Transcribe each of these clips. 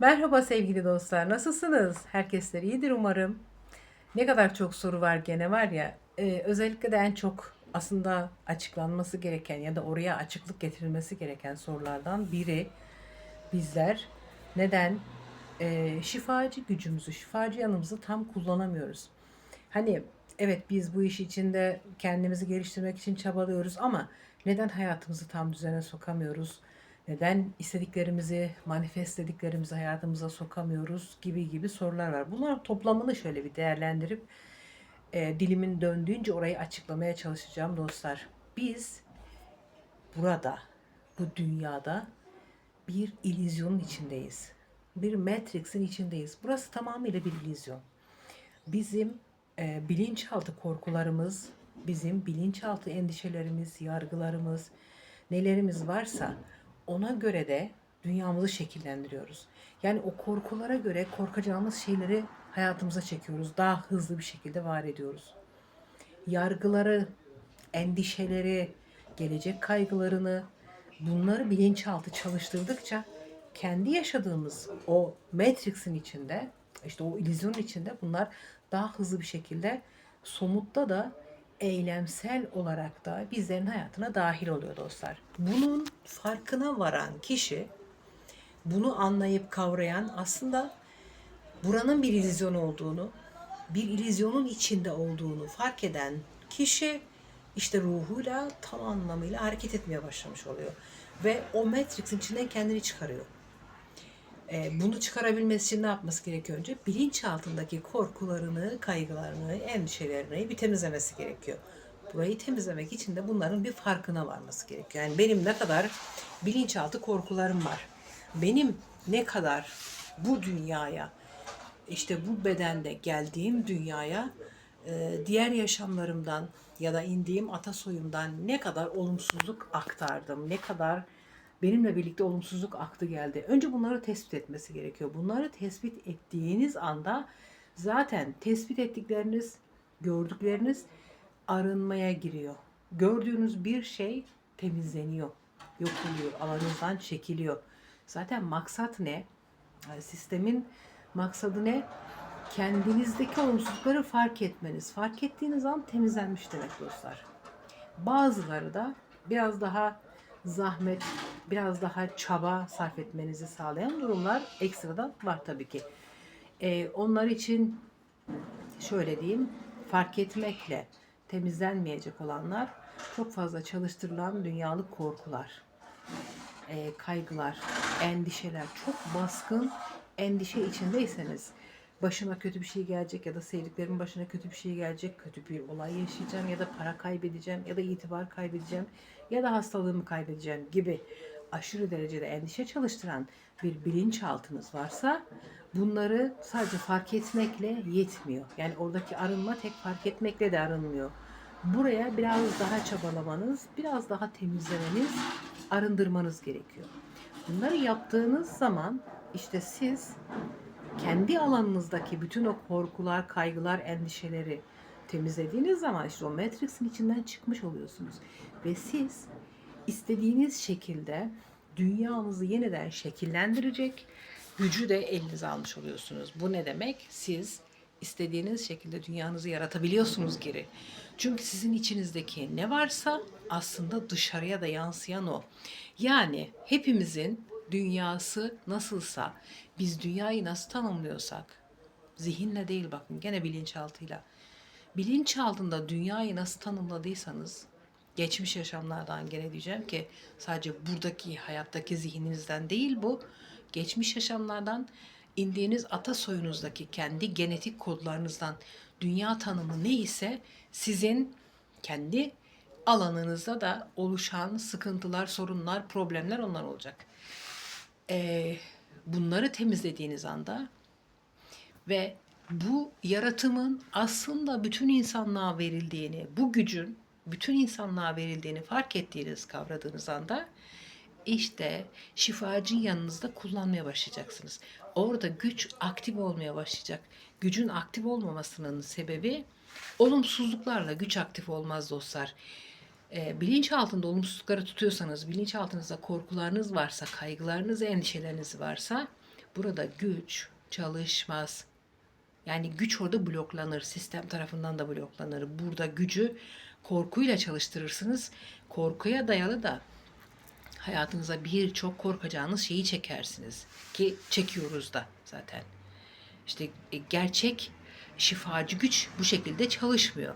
Merhaba sevgili dostlar, nasılsınız? Herkesler iyidir umarım. Ne kadar çok soru var gene var ya, e, özellikle de en çok aslında açıklanması gereken ya da oraya açıklık getirilmesi gereken sorulardan biri bizler neden e, şifacı gücümüzü, şifacı yanımızı tam kullanamıyoruz? Hani evet biz bu iş içinde kendimizi geliştirmek için çabalıyoruz ama neden hayatımızı tam düzene sokamıyoruz? Neden istediklerimizi, manifestlediklerimizi hayatımıza sokamıyoruz gibi gibi sorular var. Bunların toplamını şöyle bir değerlendirip e, dilimin döndüğünce orayı açıklamaya çalışacağım dostlar. Biz burada, bu dünyada bir illüzyonun içindeyiz. Bir Matrix'in içindeyiz. Burası tamamıyla bir illüzyon. Bizim e, bilinçaltı korkularımız, bizim bilinçaltı endişelerimiz, yargılarımız, nelerimiz varsa ona göre de dünyamızı şekillendiriyoruz. Yani o korkulara göre korkacağımız şeyleri hayatımıza çekiyoruz. Daha hızlı bir şekilde var ediyoruz. Yargıları, endişeleri, gelecek kaygılarını bunları bilinçaltı çalıştırdıkça kendi yaşadığımız o matrix'in içinde işte o illüzyonun içinde bunlar daha hızlı bir şekilde somutta da eylemsel olarak da bizlerin hayatına dahil oluyor dostlar. Bunun farkına varan kişi bunu anlayıp kavrayan aslında buranın bir illüzyon olduğunu, bir illüzyonun içinde olduğunu fark eden kişi işte ruhuyla tam anlamıyla hareket etmeye başlamış oluyor. Ve o Matrix'in içinden kendini çıkarıyor. E, bunu çıkarabilmesi için ne yapması gerekiyor önce? Bilinç altındaki korkularını, kaygılarını, endişelerini bir temizlemesi gerekiyor. Burayı temizlemek için de bunların bir farkına varması gerekiyor. Yani benim ne kadar bilinçaltı korkularım var. Benim ne kadar bu dünyaya, işte bu bedende geldiğim dünyaya e, diğer yaşamlarımdan ya da indiğim atasoyumdan ne kadar olumsuzluk aktardım, ne kadar benimle birlikte olumsuzluk aktı geldi. Önce bunları tespit etmesi gerekiyor. Bunları tespit ettiğiniz anda zaten tespit ettikleriniz, gördükleriniz arınmaya giriyor. Gördüğünüz bir şey temizleniyor, yok oluyor, alanınızdan çekiliyor. Zaten maksat ne? Yani sistemin maksadı ne? Kendinizdeki olumsuzlukları fark etmeniz. Fark ettiğiniz an temizlenmiş demek dostlar. Bazıları da biraz daha zahmet, biraz daha çaba sarf etmenizi sağlayan durumlar ekstradan var tabii ki. Ee, onlar için şöyle diyeyim, fark etmekle temizlenmeyecek olanlar çok fazla çalıştırılan dünyalık korkular, e, kaygılar, endişeler, çok baskın endişe içindeyseniz başıma kötü bir şey gelecek ya da sevdiklerimin başına kötü bir şey gelecek, kötü bir olay yaşayacağım ya da para kaybedeceğim ya da itibar kaybedeceğim ya da hastalığımı kaybedeceğim gibi aşırı derecede endişe çalıştıran bir bilinçaltınız varsa bunları sadece fark etmekle yetmiyor. Yani oradaki arınma tek fark etmekle de arınmıyor. Buraya biraz daha çabalamanız, biraz daha temizlemeniz, arındırmanız gerekiyor. Bunları yaptığınız zaman işte siz kendi alanınızdaki bütün o korkular, kaygılar, endişeleri temizlediğiniz zaman işte o Matrix'in içinden çıkmış oluyorsunuz. Ve siz istediğiniz şekilde dünyanızı yeniden şekillendirecek gücü de elinize almış oluyorsunuz. Bu ne demek? Siz istediğiniz şekilde dünyanızı yaratabiliyorsunuz geri. Çünkü sizin içinizdeki ne varsa aslında dışarıya da yansıyan o. Yani hepimizin dünyası nasılsa, biz dünyayı nasıl tanımlıyorsak, zihinle değil bakın gene bilinçaltıyla. Bilinçaltında dünyayı nasıl tanımladıysanız, geçmiş yaşamlardan gene diyeceğim ki sadece buradaki hayattaki zihninizden değil bu, geçmiş yaşamlardan indiğiniz ata soyunuzdaki kendi genetik kodlarınızdan dünya tanımı neyse sizin kendi alanınızda da oluşan sıkıntılar, sorunlar, problemler onlar olacak. Ee, bunları temizlediğiniz anda ve bu yaratımın aslında bütün insanlığa verildiğini, bu gücün bütün insanlığa verildiğini fark ettiğiniz, kavradığınız anda işte şifacı yanınızda kullanmaya başlayacaksınız. Orada güç aktif olmaya başlayacak. Gücün aktif olmamasının sebebi olumsuzluklarla güç aktif olmaz dostlar. E, bilinç altında olumsuzlukları tutuyorsanız, bilinç altınızda korkularınız varsa, kaygılarınız, endişeleriniz varsa Burada güç çalışmaz. Yani güç orada bloklanır. Sistem tarafından da bloklanır. Burada gücü korkuyla çalıştırırsınız. Korkuya dayalı da hayatınıza birçok korkacağınız şeyi çekersiniz. Ki çekiyoruz da zaten. İşte e, gerçek şifacı güç bu şekilde çalışmıyor.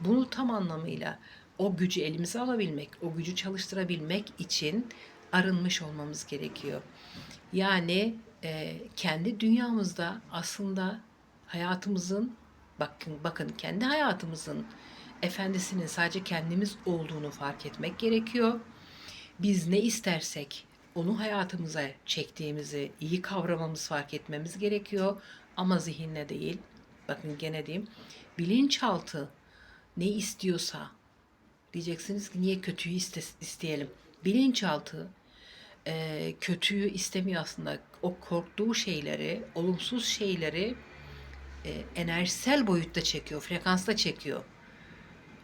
Bunu tam anlamıyla o gücü elimize alabilmek, o gücü çalıştırabilmek için arınmış olmamız gerekiyor. Yani e, kendi dünyamızda aslında hayatımızın bakın bakın kendi hayatımızın efendisinin sadece kendimiz olduğunu fark etmek gerekiyor. Biz ne istersek onu hayatımıza çektiğimizi iyi kavramamız, fark etmemiz gerekiyor. Ama zihinle değil. Bakın gene diyeyim. Bilinçaltı ne istiyorsa diyeceksiniz ki niye kötüyü iste, isteyelim? Bilinçaltı e, kötüyü istemiyor aslında. O korktuğu şeyleri, olumsuz şeyleri e, enerjisel boyutta çekiyor, frekansta çekiyor.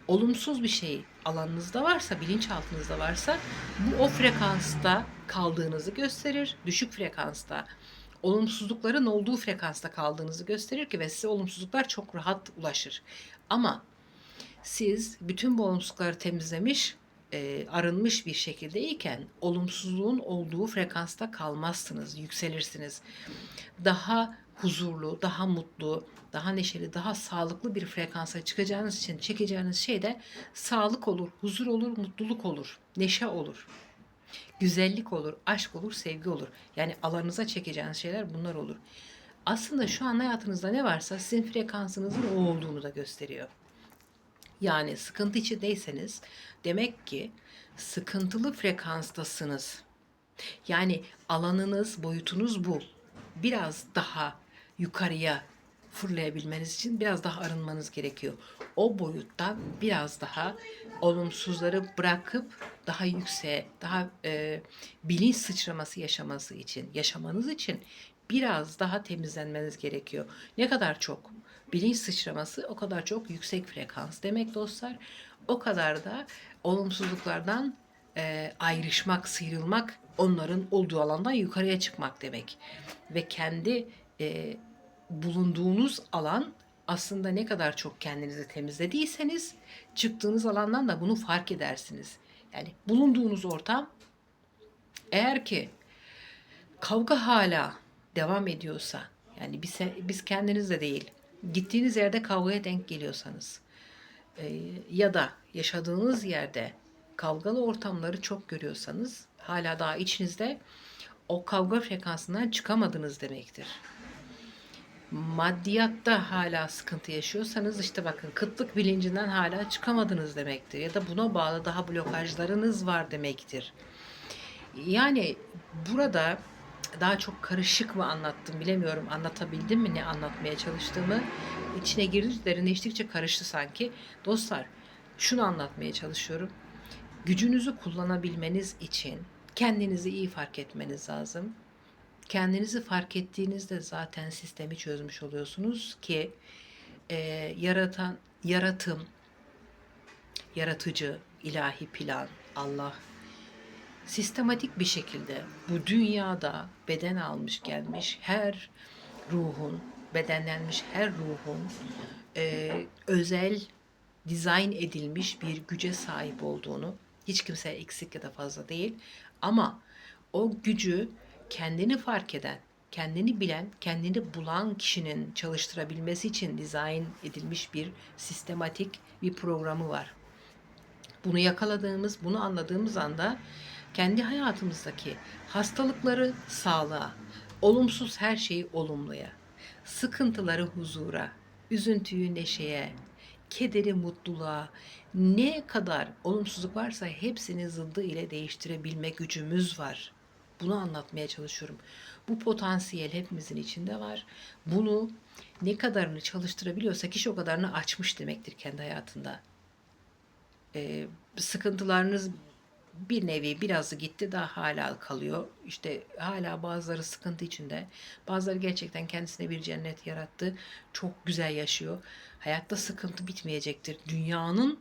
Olumsuz bir şey alanınızda varsa, bilinçaltınızda varsa bu o frekansta kaldığınızı gösterir. Düşük frekansta olumsuzlukların olduğu frekansta kaldığınızı gösterir ki ve size olumsuzluklar çok rahat ulaşır. Ama siz bütün bu olumsuzlukları temizlemiş, e, arınmış bir şekilde iken olumsuzluğun olduğu frekansta kalmazsınız, yükselirsiniz. Daha huzurlu, daha mutlu, daha neşeli, daha sağlıklı bir frekansa çıkacağınız için çekeceğiniz şey de sağlık olur, huzur olur, mutluluk olur, neşe olur. Güzellik olur, aşk olur, sevgi olur. Yani alanınıza çekeceğiniz şeyler bunlar olur. Aslında şu an hayatınızda ne varsa sizin frekansınızın o olduğunu da gösteriyor. Yani sıkıntı içindeyseniz demek ki sıkıntılı frekanstasınız. Yani alanınız, boyutunuz bu. Biraz daha yukarıya fırlayabilmeniz için biraz daha arınmanız gerekiyor. O boyutta biraz daha olumsuzları bırakıp daha yükseğe, daha e, bilinç sıçraması yaşaması için, yaşamanız için biraz daha temizlenmeniz gerekiyor. Ne kadar çok bilinç sıçraması o kadar çok yüksek frekans demek dostlar. O kadar da olumsuzluklardan e, ayrışmak, sıyrılmak, onların olduğu alandan yukarıya çıkmak demek. Ve kendi e, bulunduğunuz alan aslında ne kadar çok kendinizi temizlediyseniz çıktığınız alandan da bunu fark edersiniz. Yani bulunduğunuz ortam eğer ki kavga hala devam ediyorsa yani biz, biz kendinizle değil gittiğiniz yerde kavgaya denk geliyorsanız e, ya da yaşadığınız yerde kavgalı ortamları çok görüyorsanız hala daha içinizde o kavga frekansından çıkamadınız demektir maddiyatta hala sıkıntı yaşıyorsanız işte bakın kıtlık bilincinden hala çıkamadınız demektir. Ya da buna bağlı daha blokajlarınız var demektir. Yani burada daha çok karışık mı anlattım bilemiyorum. Anlatabildim mi ne anlatmaya çalıştığımı? İçine girdi derinleştikçe karıştı sanki. Dostlar şunu anlatmaya çalışıyorum. Gücünüzü kullanabilmeniz için kendinizi iyi fark etmeniz lazım kendinizi fark ettiğinizde zaten sistemi çözmüş oluyorsunuz ki e, yaratan yaratım, yaratıcı, ilahi plan, Allah sistematik bir şekilde bu dünyada beden almış gelmiş her ruhun, bedenlenmiş her ruhun e, özel dizayn edilmiş bir güce sahip olduğunu hiç kimse eksik ya da fazla değil ama o gücü kendini fark eden, kendini bilen, kendini bulan kişinin çalıştırabilmesi için dizayn edilmiş bir sistematik bir programı var. Bunu yakaladığımız, bunu anladığımız anda kendi hayatımızdaki hastalıkları sağlığa, olumsuz her şeyi olumluya, sıkıntıları huzura, üzüntüyü neşeye, kederi mutluluğa, ne kadar olumsuzluk varsa hepsini zıddı ile değiştirebilme gücümüz var. Bunu anlatmaya çalışıyorum. Bu potansiyel hepimizin içinde var. Bunu ne kadarını çalıştırabiliyorsa kişi o kadarını açmış demektir kendi hayatında. Ee, sıkıntılarınız bir nevi birazı gitti daha hala kalıyor. İşte hala bazıları sıkıntı içinde. Bazıları gerçekten kendisine bir cennet yarattı. Çok güzel yaşıyor. Hayatta sıkıntı bitmeyecektir. Dünyanın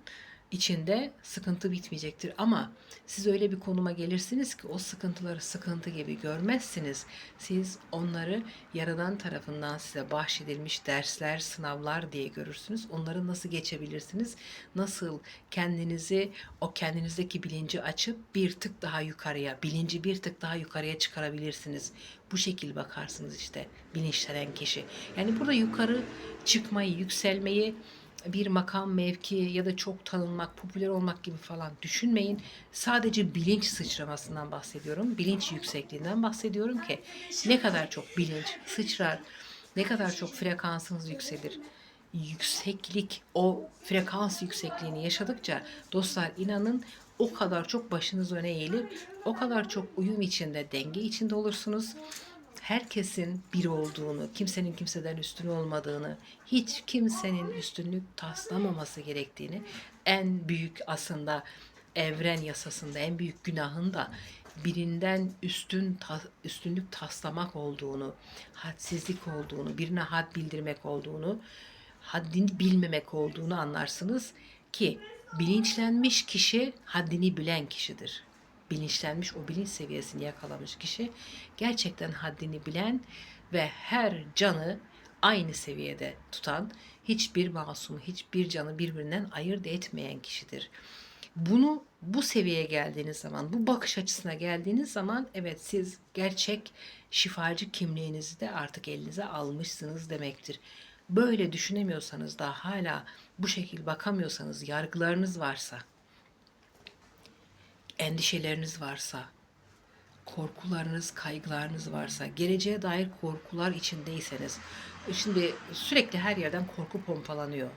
içinde sıkıntı bitmeyecektir. Ama siz öyle bir konuma gelirsiniz ki o sıkıntıları sıkıntı gibi görmezsiniz. Siz onları Yaradan tarafından size bahşedilmiş dersler, sınavlar diye görürsünüz. Onları nasıl geçebilirsiniz? Nasıl kendinizi o kendinizdeki bilinci açıp bir tık daha yukarıya, bilinci bir tık daha yukarıya çıkarabilirsiniz. Bu şekil bakarsınız işte bilinçlenen kişi. Yani burada yukarı çıkmayı, yükselmeyi bir makam, mevki ya da çok tanınmak, popüler olmak gibi falan düşünmeyin. Sadece bilinç sıçramasından bahsediyorum. Bilinç yüksekliğinden bahsediyorum ki ne kadar çok bilinç sıçrar, ne kadar çok frekansınız yükselir. Yükseklik, o frekans yüksekliğini yaşadıkça dostlar inanın o kadar çok başınız öne eğilir, o kadar çok uyum içinde, denge içinde olursunuz herkesin bir olduğunu, kimsenin kimseden üstün olmadığını, hiç kimsenin üstünlük taslamaması gerektiğini, en büyük aslında evren yasasında en büyük günahın da birinden üstün üstünlük taslamak olduğunu, hadsizlik olduğunu, birine had bildirmek olduğunu, haddini bilmemek olduğunu anlarsınız ki bilinçlenmiş kişi haddini bilen kişidir bilinçlenmiş, o bilinç seviyesini yakalamış kişi gerçekten haddini bilen ve her canı aynı seviyede tutan, hiçbir masumu, hiçbir canı birbirinden ayırt etmeyen kişidir. Bunu bu seviyeye geldiğiniz zaman, bu bakış açısına geldiğiniz zaman evet siz gerçek şifacı kimliğinizi de artık elinize almışsınız demektir. Böyle düşünemiyorsanız da hala bu şekil bakamıyorsanız, yargılarınız varsa, endişeleriniz varsa, korkularınız, kaygılarınız varsa, geleceğe dair korkular içindeyseniz, şimdi sürekli her yerden korku pompalanıyor.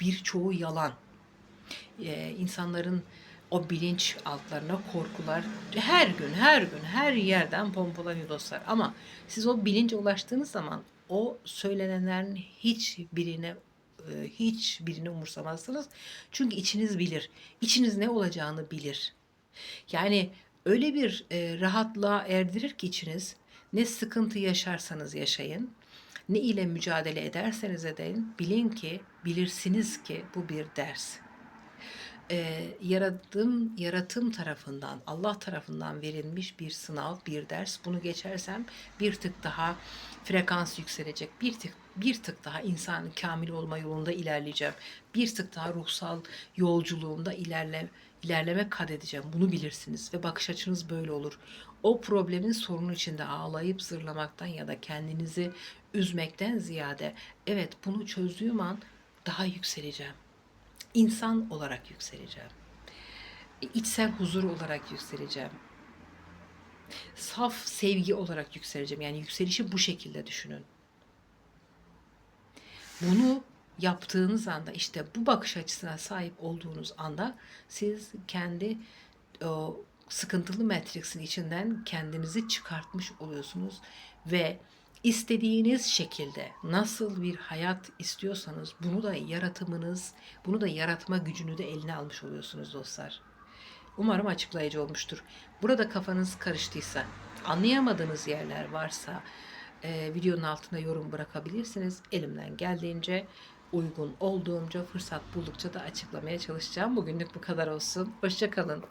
Birçoğu yalan. Ee, insanların o bilinç altlarına korkular her gün, her gün, her yerden pompalanıyor dostlar. Ama siz o bilince ulaştığınız zaman o söylenenlerin hiçbirine e, hiç birini umursamazsınız. Çünkü içiniz bilir. İçiniz ne olacağını bilir. Yani öyle bir e, rahatlığa erdirir ki içiniz ne sıkıntı yaşarsanız yaşayın, ne ile mücadele ederseniz edin, bilin ki, bilirsiniz ki bu bir ders. E, yaratım, yaratım tarafından, Allah tarafından verilmiş bir sınav, bir ders. Bunu geçersem bir tık daha frekans yükselecek, bir tık bir tık daha insan kamil olma yolunda ilerleyeceğim. Bir tık daha ruhsal yolculuğumda ilerle, ilerleme kat edeceğim. Bunu bilirsiniz ve bakış açınız böyle olur. O problemin sorunu içinde ağlayıp zırlamaktan ya da kendinizi üzmekten ziyade evet bunu çözdüğüm an daha yükseleceğim. İnsan olarak yükseleceğim. İçsel huzur olarak yükseleceğim. Saf sevgi olarak yükseleceğim. Yani yükselişi bu şekilde düşünün. Bunu yaptığınız anda işte bu bakış açısına sahip olduğunuz anda siz kendi o sıkıntılı matrixin içinden kendinizi çıkartmış oluyorsunuz ve istediğiniz şekilde nasıl bir hayat istiyorsanız bunu da yaratımınız, bunu da yaratma gücünü de eline almış oluyorsunuz dostlar. Umarım açıklayıcı olmuştur. Burada kafanız karıştıysa, anlayamadığınız yerler varsa e, videonun altına yorum bırakabilirsiniz. Elimden geldiğince uygun olduğumca fırsat buldukça da açıklamaya çalışacağım. Bugünlük bu kadar olsun. Hoşçakalın.